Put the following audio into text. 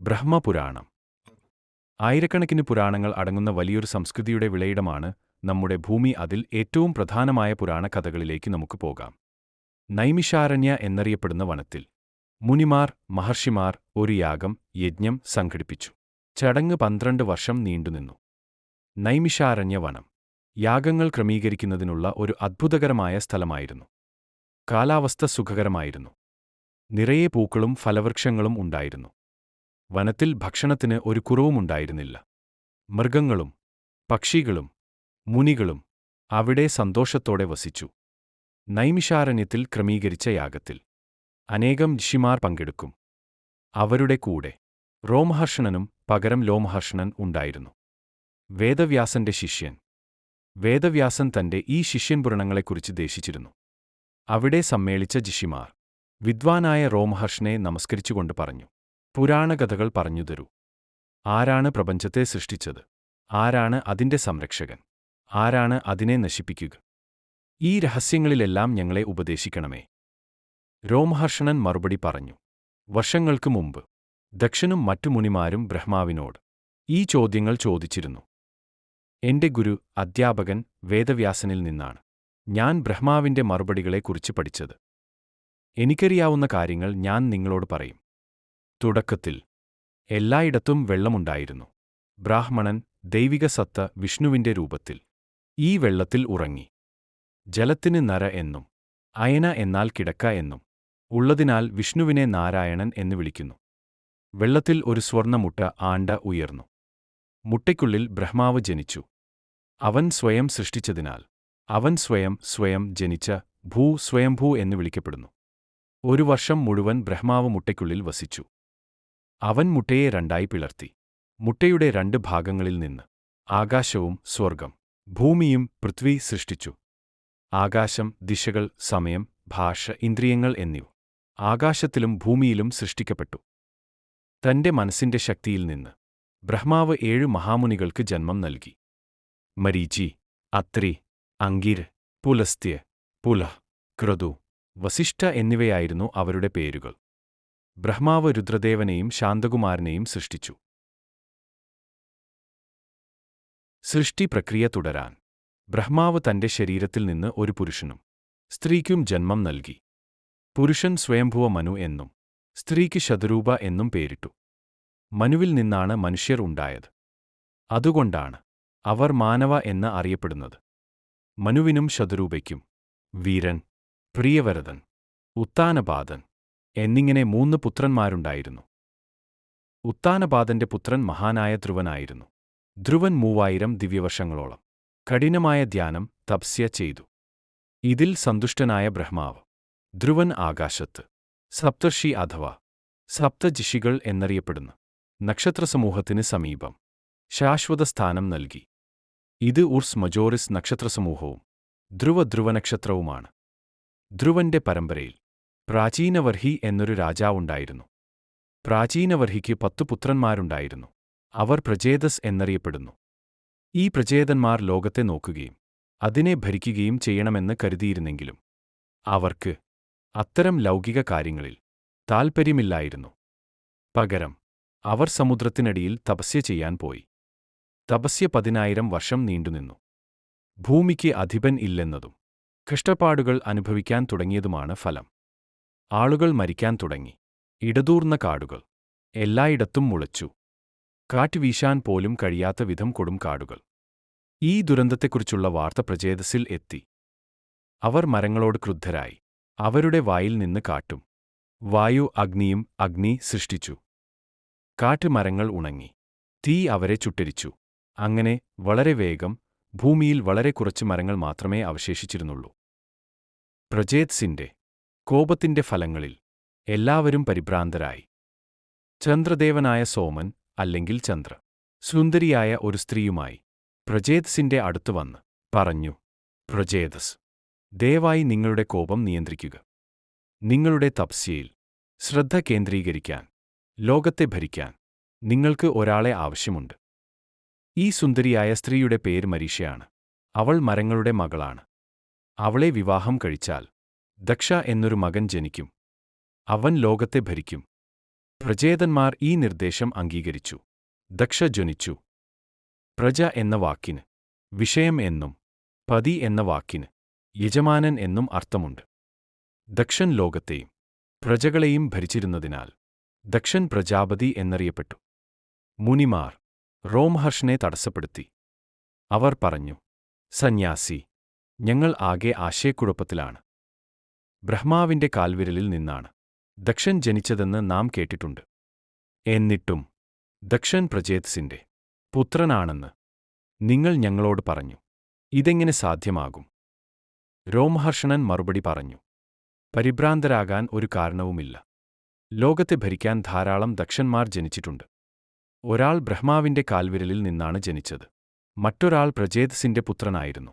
ബ്രഹ്മപുരാണം. ആയിരക്കണക്കിന് പുരാണങ്ങൾ അടങ്ങുന്ന വലിയൊരു സംസ്കൃതിയുടെ വിളയിടമാണ് നമ്മുടെ ഭൂമി അതിൽ ഏറ്റവും പ്രധാനമായ പുരാണ കഥകളിലേക്ക് നമുക്ക് പോകാം. നൈമിഷാരണ്യ എന്നറിയപ്പെടുന്ന വനത്തിൽ മുനിമാർ മഹർഷിമാർ ഒരു യാഗം യജ്ഞം സംഘടിപ്പിച്ചു. ചടങ്ങ് പന്ത്രണ്ട് വർഷം നീണ്ടുനിന്നു നൈമിഷാരണ്യ വനം യാഗങ്ങൾ ക്രമീകരിക്കുന്നതിനുള്ള ഒരു അത്ഭുതകരമായ സ്ഥലമായിരുന്നു. കാലാവസ്ഥ സുഖകരമായിരുന്നു. നിറയെ പൂക്കളും ഫലവൃക്ഷങ്ങളും ഉണ്ടായിരുന്നു. വനത്തിൽ ഭക്ഷണത്തിന് ഒരു കുറവുമുണ്ടായിരുന്നില്ല. മൃഗങ്ങളും പക്ഷികളും മുനികളും അവിടെ സന്തോഷത്തോടെ വസിച്ചു. നൈമിഷാരണ്യത്തിൽ ക്രമീകരിച്ച യാഗത്തിൽ അനേകം ഋഷിമാർ പങ്കെടുക്കും. അവരുടെ കൂടെ റോമഹർഷണനും പകരം ലോമഹർഷണൻ ഉണ്ടായിരുന്നു. വേദവ്യാസന്റെ ശിഷ്യൻ വേദവ്യാസൻ തന്റെ ഈ ശിഷ്യൻപുരണങ്ങളെക്കുറിച്ച് ദേശിച്ചിരുന്നു അവിടെ സമ്മേളിച്ച ജിഷിമാർ വിദ്വാനായ റോമഹർഷനെ നമസ്കരിച്ചുകൊണ്ട് പറഞ്ഞു പുരാണകഥകൾ പറഞ്ഞുതരൂ ആരാണ് പ്രപഞ്ചത്തെ സൃഷ്ടിച്ചത്? ആരാണ് അതിന്റെ സംരക്ഷകൻ? ആരാണ് അതിനെ നശിപ്പിക്കുക? ഈ രഹസ്യങ്ങളിലെല്ലാം ഞങ്ങളെ ഉപദേശിക്കണമേ. രോമഹർഷണൻ മറുപടി പറഞ്ഞു. വർഷങ്ങൾക്കു മുമ്പ് ദക്ഷനും മറ്റു മുനിമാരും ബ്രഹ്മാവിനോട് ഈ ചോദ്യങ്ങൾ ചോദിച്ചിരുന്നു. എന്റെ ഗുരു അധ്യാപകൻ വേദവ്യാസനിൽ നിന്നാണ്. ഞാൻ ബ്രഹ്മാവിന്റെ മറുപടികളെക്കുറിച്ച് പഠിച്ചത്. എനിക്കറിയാവുന്ന കാര്യങ്ങൾ ഞാൻ നിങ്ങളോട് പറയും. തുടക്കത്തിൽ എല്ലായിടത്തും വെള്ളമുണ്ടായിരുന്നു. ബ്രാഹ്മണൻ ദൈവിക സത്ത വിഷ്ണുവിന്റെ രൂപത്തിൽ ഈ വെള്ളത്തിൽ ഉറങ്ങി. ജലത്തിന് നര എന്നും അയന എന്നാൽ കിടക്ക എന്നും ഉള്ളതിനാൽ വിഷ്ണുവിനെ നാരായണൻ എന്ന് വിളിക്കുന്നു. വെള്ളത്തിൽ ഒരു സ്വർണമുട്ട ആണ്ട ഉയർന്നു. മുട്ടയ്ക്കുള്ളിൽ ബ്രഹ്മാവ് ജനിച്ചു. അവൻ സ്വയം സൃഷ്ടിച്ചതിനാൽ അവൻ സ്വയം സ്വയം ജനിച്ച ഭൂ സ്വയംഭൂ എന്ന് വിളിക്കപ്പെടുന്നു. ഒരു വർഷം മുഴുവൻ ബ്രഹ്മാവ് മുട്ടയ്ക്കുള്ളിൽ വസിച്ചു. അവൻ മുട്ടയെ രണ്ടായി പിളർത്തി. മുട്ടയുടെ രണ്ട് ഭാഗങ്ങളിൽ നിന്ന് ആകാശവും സ്വർഗം ഭൂമിയും പൃഥ്വി സൃഷ്ടിച്ചു. ആകാശം ദിശകൾ സമയം ഭാഷ ഇന്ദ്രിയങ്ങൾ എന്നിവ ആകാശത്തിലും ഭൂമിയിലും സൃഷ്ടിക്കപ്പെട്ടു. തന്റെ മനസ്സിന്റെ ശക്തിയിൽ നിന്ന് ബ്രഹ്മാവ് ഏഴ് മഹാമുനികൾക്ക് ജന്മം നൽകി. മരീചി അത്രി അങ്കിർ പുലസ്ത്യ പുല ക്രതു വസിഷ്ഠ എന്നിവയായിരുന്നു അവരുടെ പേരുകൾ. ബ്രഹ്മാവ് രുദ്രദേവനെയും ശാന്തകുമാരനെയും സൃഷ്ടിച്ചു. സൃഷ്ടി പ്രക്രിയ തുടരാൻ. ബ്രഹ്മാവ് തന്റെ ശരീരത്തിൽ നിന്ന് ഒരു പുരുഷനും സ്ത്രീക്കും ജന്മം നൽകി. പുരുഷൻ സ്വയംഭുവ മനു എന്നും സ്ത്രീക്ക് ശതരൂപ എന്നും പേരിട്ടു. മനുവിൽ നിന്നാണ് മനുഷ്യർ ഉണ്ടായത്. അതുകൊണ്ടാണ് അവർ മാനവ എന്ന് അറിയപ്പെടുന്നത്. മനുവിനും ശതരൂപയ്ക്കും വീരൻ പ്രിയവരതൻ ഉത്താനപാദൻ എന്നിങ്ങനെ മൂന്ന് പുത്രന്മാരുണ്ടായിരുന്നു. ഉത്താനപാദന്റെ പുത്രൻ മഹാനായ ധ്രുവനായിരുന്നു. ധ്രുവൻ മൂവായിരം ദിവ്യവർഷങ്ങളോളം. കഠിനമായ ധ്യാനം തപസ്യ ചെയ്തു. ഇതിൽ സന്തുഷ്ടനായ ബ്രഹ്മാവ്. ധ്രുവൻ ആകാശത്ത്. സപ്തർഷി അഥവാ സപ്തജിഷികൾ എന്നറിയപ്പെടുന്നു. നക്ഷത്രസമൂഹത്തിന് സമീപം. ശാശ്വത സ്ഥാനം നൽകി. ഇത് ഉർസ് മജോറിസ് നക്ഷത്രസമൂഹവും ധ്രുവധ്രുവനക്ഷത്രവുമാണ്. ധ്രുവന്റെ പരമ്പരയിൽ പ്രാചീനവർഹി എന്നൊരു രാജാവുണ്ടായിരുന്നു. പ്രാചീനവർഹിക്ക് പത്തു പുത്രന്മാരുണ്ടായിരുന്നു. അവർ പ്രചേതസ് എന്നറിയപ്പെടുന്നു. ഈ പ്രചേതന്മാർ ലോകത്തെ നോക്കുകയും അതിനെ ഭരിക്കുകയും ചെയ്യണമെന്ന് കരുതിയിരുന്നെങ്കിലും അവർക്ക് അത്തരം ലൗകിക കാര്യങ്ങളിൽ താൽപ്പര്യമില്ലായിരുന്നു പകരം അവർ സമുദ്രത്തിനടിയിൽ തപസ്യ ചെയ്യാൻ പോയി. തപസ്യ പതിനായിരം വർഷം നീണ്ടുനിന്നു. ഭൂമിക്ക് അധിപൻ ഇല്ലെന്നതും കഷ്ടപ്പാടുകൾ അനുഭവിക്കാൻ തുടങ്ങിയതുമാണ് ഫലം. ആളുകൾ മരിക്കാൻ തുടങ്ങി. ഇടതൂർന്ന കാടുകൾ. എല്ലായിടത്തും മുളച്ചു. കാറ്റ് വീശാൻ പോലും കഴിയാത്ത വിധം കൊടും കാടുകൾ. ഈ ദുരന്തത്തെക്കുറിച്ചുള്ള വാർത്ത പ്രചേതസിൽ എത്തി. അവർ മരങ്ങളോട് ക്രുദ്ധരായി. അവരുടെ വായിൽ നിന്ന് കാട്ടും. വായു അഗ്നിയും അഗ്നി സൃഷ്ടിച്ചു. കാറ്റ് മരങ്ങൾ ഉണങ്ങി. തീ അവരെ ചുട്ടരിച്ചു. അങ്ങനെ വളരെ വേഗം ഭൂമിയിൽ വളരെ കുറച്ച് മരങ്ങൾ മാത്രമേ അവശേഷിച്ചിരുന്നുള്ളൂ. പ്രജേത്സിന്റെ കോപത്തിന്റെ ഫലങ്ങളിൽ എല്ലാവരും പരിഭ്രാന്തരായി. ചന്ദ്രദേവനായ സോമൻ അല്ലെങ്കിൽ ചന്ദ്ര സുന്ദരിയായ ഒരു സ്ത്രീയുമായി പ്രജേതസിന്റെ അടുത്തു വന്ന് പറഞ്ഞു പ്രജേതസ് ദയവായി നിങ്ങളുടെ കോപം നിയന്ത്രിക്കുക. നിങ്ങളുടെ തപസ്യയിൽ ശ്രദ്ധ കേന്ദ്രീകരിക്കാൻ ലോകത്തെ ഭരിക്കാൻ നിങ്ങൾക്ക് ഒരാളെ ആവശ്യമുണ്ട്. ഈ സുന്ദരിയായ സ്ത്രീയുടെ പേര് മരീഷയാണ്. അവൾ മരങ്ങളുടെ മകളാണ്. അവളെ വിവാഹം കഴിച്ചാൽ ദക്ഷ എന്നൊരു മകൻ ജനിക്കും. അവൻ ലോകത്തെ ഭരിക്കും. പ്രചേതന്മാർ ഈ നിർദ്ദേശം അംഗീകരിച്ചു. ദക്ഷ ജനിച്ചു. പ്രജ എന്ന വാക്കിന് വിഷയം എന്നും പതി എന്ന വാക്കിന് യജമാനൻ എന്നും അർത്ഥമുണ്ട്. ദക്ഷൻ ലോകത്തെയും പ്രജകളെയും ഭരിച്ചിരുന്നതിനാൽ ദക്ഷൻ പ്രജാപതി എന്നറിയപ്പെട്ടു. മുനിമാർ റോംഹർഷനെ തടസ്സപ്പെടുത്തി. അവർ പറഞ്ഞു സന്യാസി ഞങ്ങൾ ആകെ ആശയക്കുഴപ്പത്തിലാണ്. ബ്രഹ്മാവിന്റെ കാൽവിരലിൽ നിന്നാണ്. ദക്ഷൻ ജനിച്ചതെന്ന് നാം കേട്ടിട്ടുണ്ട്. എന്നിട്ടും ദക്ഷൻ പ്രജേത്സിന്റെ പുത്രനാണെന്ന് നിങ്ങൾ ഞങ്ങളോട് പറഞ്ഞു. ഇതെങ്ങനെ സാധ്യമാകും? രോമഹർഷണൻ മറുപടി പറഞ്ഞു. പരിഭ്രാന്തരാകാൻ ഒരു കാരണവുമില്ല. ലോകത്തെ ഭരിക്കാൻ ധാരാളം ദക്ഷന്മാർ ജനിച്ചിട്ടുണ്ട്. ഒരാൾ ബ്രഹ്മാവിന്റെ കാൽവിരലിൽ നിന്നാണ് ജനിച്ചത്. മറ്റൊരാൾ പ്രജേതസിന്റെ പുത്രനായിരുന്നു.